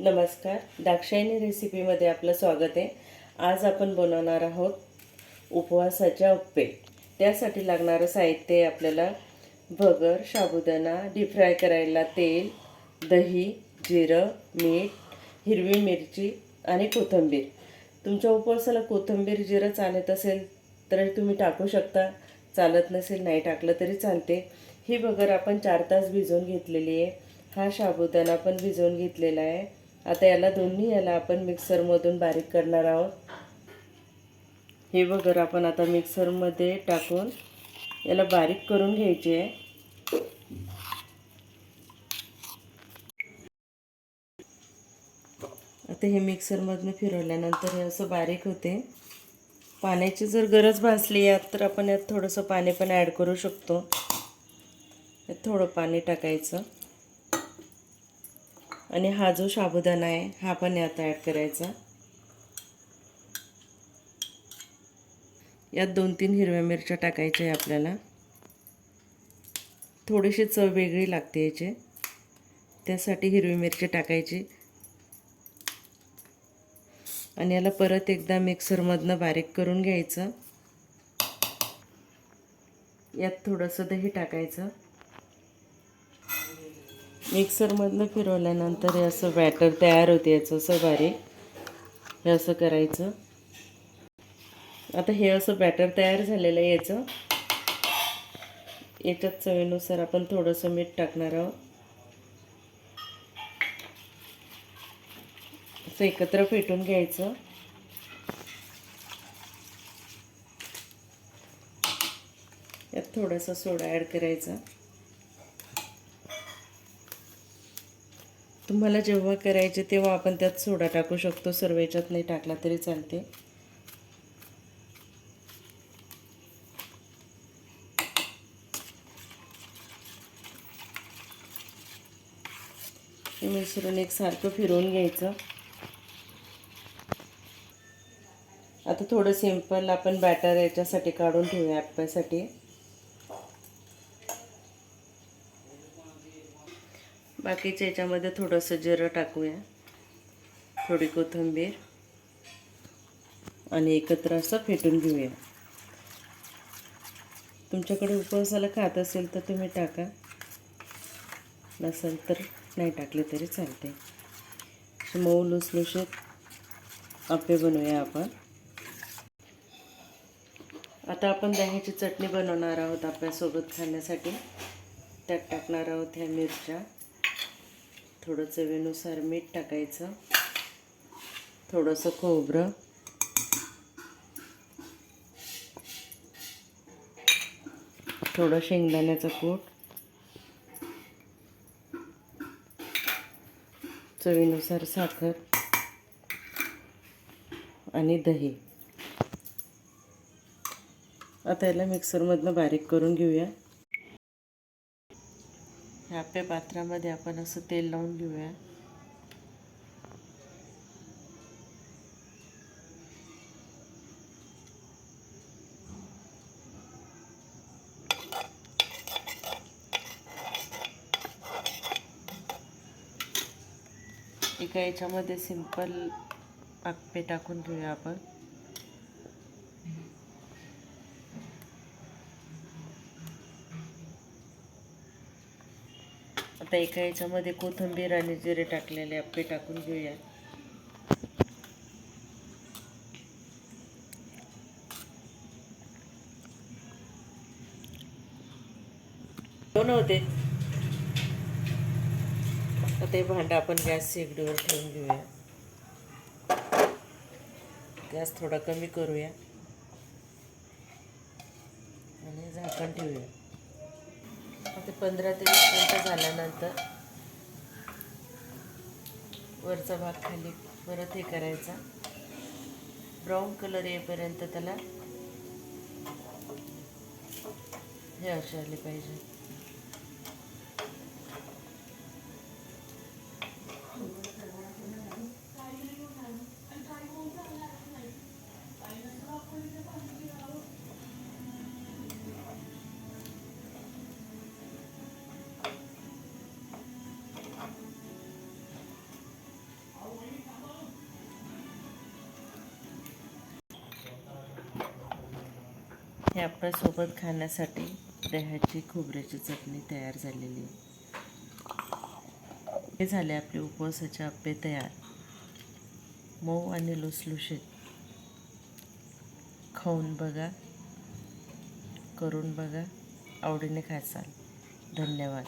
नमस्कार. दाक्षायणी रेसिपीमध्ये आपलं स्वागत आहे. आज आपण बनवणार आहोत उपवासाच्या अप्पे. त्यासाठी लागणारं साहित्य आहे आपल्याला भगर साबुदाणा डीप फ्राय करायला तेल दही जिरं मीठ हिरवी मिरची आणि कोथिंबीर. तुमच्या उपवासाला कोथिंबीर जिरं चालत असेल तर तुम्ही टाकू शकता. चालत नसेल नाही टाकलं तरी चालते. ही भगर आपण चार तास भिजवून घेतलेली आहे. हा साबुदाणा पण भिजवून घेतलेला आहे. आता याला दोन्ही याला आपण मिक्सरमधून बारीक करणार आहोत. हे वगैरे आपण आता मिक्सरमध्ये टाकून याला बारीक करून घ्यायचे. आहे आता हे मिक्सरमधनं फिरवल्यानंतर हे असं बारीक होते. पाण्याची जर गरज भासली यात तर आपण यात थोडंसं पाणी पण ॲड करू शकतो. यात थोडं पाणी टाकायचं. आणि हा जो साबुदाणा आहे हा पण यात ॲड करायचा. यात दोन तीन हिरव्या मिरच्या टाकायच्या आहे आपल्याला. थोडीशी चव वेगळी लागते याचे. त्यासाठी हिरवी मिरची टाकायची. आणि याला परत एकदा मिक्सरमधनं बारीक करून घ्यायचं. यात थोडंसं दही टाकायचं. मिक्सरमधनं फिरवल्यानंतर हे असं बॅटर तयार होते याचं असं बारीक. हे असं करायचं. आता हे असं बॅटर तयार झालेलं आहे याचं. याच्यात चवीनुसार आपण थोडंसं मीठ टाकणार आहोत. असं एकत्र फेटून घ्यायचं. यात थोडासा सोडा ॲड करायचा. तुम्हाला जेव्हा करायचे तेव्हा आपण त्यात सोडा टाकू शकतो. सर्व याच्यात नाही टाकला तरी चालते. हे एक एकसारखं फिरवून घ्यायचं. आता थोडं सिंपल आपण बॅटर याच्यासाठी काढून ठेवूया ॲप्पासाठी बाकीच्या याच्यामध्ये थोडंसं जिरं टाकूया. थोडी कोथिंबीर. आणि एकत्र असं फेटून घेऊया. तुमच्याकडे उपवासाला खात असेल तर तुम्ही टाका. नसेल तर नाही टाकले तरी चालते मऊ लुसलुशीत आप्पे बनवूया आपण. आता आपण दह्याची चटणी बनवणार आहोत आपल्यासोबत खाण्यासाठी. त्यात टाकणार आहोत ह्या मिरच्या. थोडं चवीनुसार मीठ टाकायचं. थोडंसं खोबरं. थोडं शेंगदाण्याचं कूट. चवीनुसार साखर आणि दही. आता याला मिक्सरमधनं बारीक करून घेऊया. ह्या आपल्या पात्रामध्ये आपण असं तेल लावून घेऊया. एका याच्यामध्ये सिंपल आप्पे टाकून घेऊया आपण. आता एका याच्यामध्ये कोथिंबीर आणि जिरे टाकलेले आपे टाकून घेऊया. दोन होते. आता हे भांडं आपण गॅस शेगडीवर ठेवून घेऊया. गॅस थोडा कमी करूया. आणि झाकण ठेवूया. ते पंधरा ते वीस मिनटं झाल्यानंतर वरचा भाग खाली परत हे करायचा. ब्राऊन कलर येईपर्यंत त्याला हे असे आले पाहिजे. हे आपल्यासोबत खाण्यासाठी दह्याची खोबऱ्याची चटणी तयार झालेली आहे. हे झाले आपले उपवासाचे आप्पे तयार. मऊ आणि लुसलुशीत. खाऊन बघा. करून बघा. आवडीने खायचाल धन्यवाद.